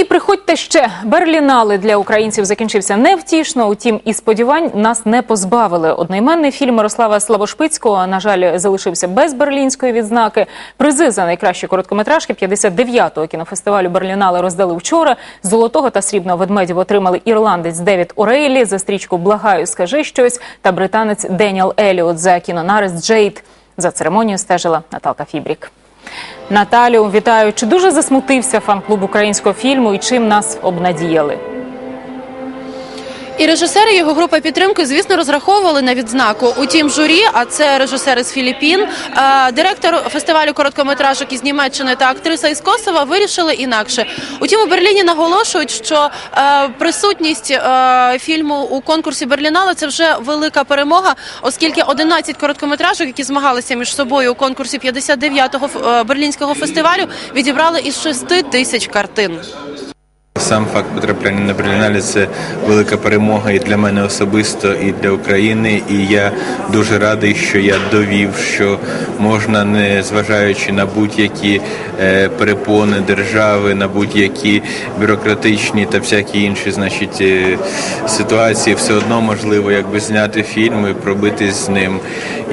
і приходьте ще. Берлінали для українців закінчився невтішно. Утім, і сподівань нас не позбавили. Одноіменний фільм Мирослава Славошпицького, на жаль, залишився без берлінської відзнаки. Призи за найкращі короткометражки 59-го кінофестивалю Берлінали роздали вчора. Золотого та срібного ведмедів отримали ірландець ДевідОрейлі за стрічку Благаю, скажи щось та британець Деніел Еліот за кінонарист Джейд. За церемонію стежила Наталка Фібрік. Наталю, вітаю. Чи дуже засмутився фан-клуб українського фільму і чим нас обнадіяли? І режисери його група підтримки, звісно, розраховували на відзнаку. Утім, журі, а це режисери з Філіппін, е, директор фестивалю короткометражок із Німеччини та актриса із Косова вирішили інакше. Утім, у Берліні наголошують, що е, присутність е, фільму у конкурсі Берлінала це вже велика перемога, оскільки 11 короткометражок, які змагалися між собою у конкурсі 59-го ф- е, берлінського фестивалю, відібрали із 6 тисяч картин. Сам факт потрапляння на Берлінале – це велика перемога і для мене особисто, і для України. І я дуже радий, що я довів, що можна, не зважаючи на будь-які е, перепони держави, на будь-які бюрократичні та всякі інші, значить, е, ситуації, все одно можливо якби зняти фільм і пробитись з ним,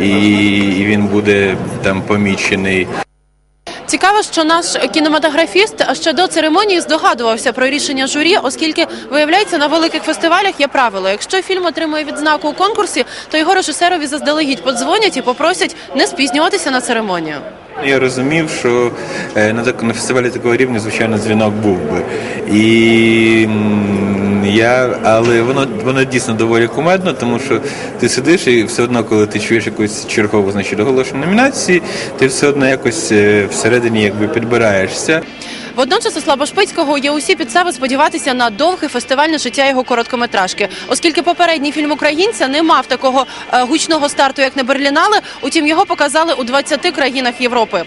і він буде там помічений. Цікаво, що наш кінематографіст ще до церемонії здогадувався про рішення журі, оскільки виявляється на великих фестивалях є правило. Якщо фільм отримує відзнаку у конкурсі, то його режисерові заздалегідь подзвонять і попросять не спізнюватися на церемонію. Я розумів, що е, на, так- на фестивалі такого рівня, звичайно, дзвінок був би. І я, але воно, воно дійсно доволі кумедно, тому що ти сидиш і все одно, коли ти чуєш якусь чергову значить, оголошення номінації, ти все одно якось е, всередині якби підбираєшся. Водночас у Слабошпицького є усі підстави сподіватися на довге фестивальне життя його короткометражки, оскільки попередній фільм українця не мав такого е, гучного старту, як на Берлінале. Утім, його показали у 20 країнах Європи.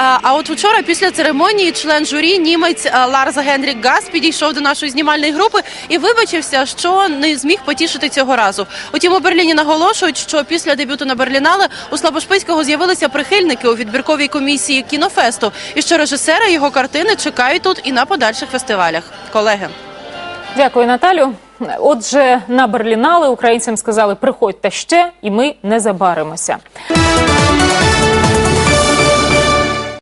А от вчора, після церемонії, член журі німець е, Ларс Генрік Гас підійшов до нашої знімальної групи і вибачився, що не зміг потішити цього разу. Утім, у Берліні наголошують, що після дебюту на Берлінале у Слабошпицького з'явилися прихильники у відбірковій комісії кінофесту, і що режисери його картини чекають тут і на подальших фестивалях. Колеги. Дякую, Наталю. Отже, на Берлінали українцям сказали: приходьте ще, і ми не забаримося.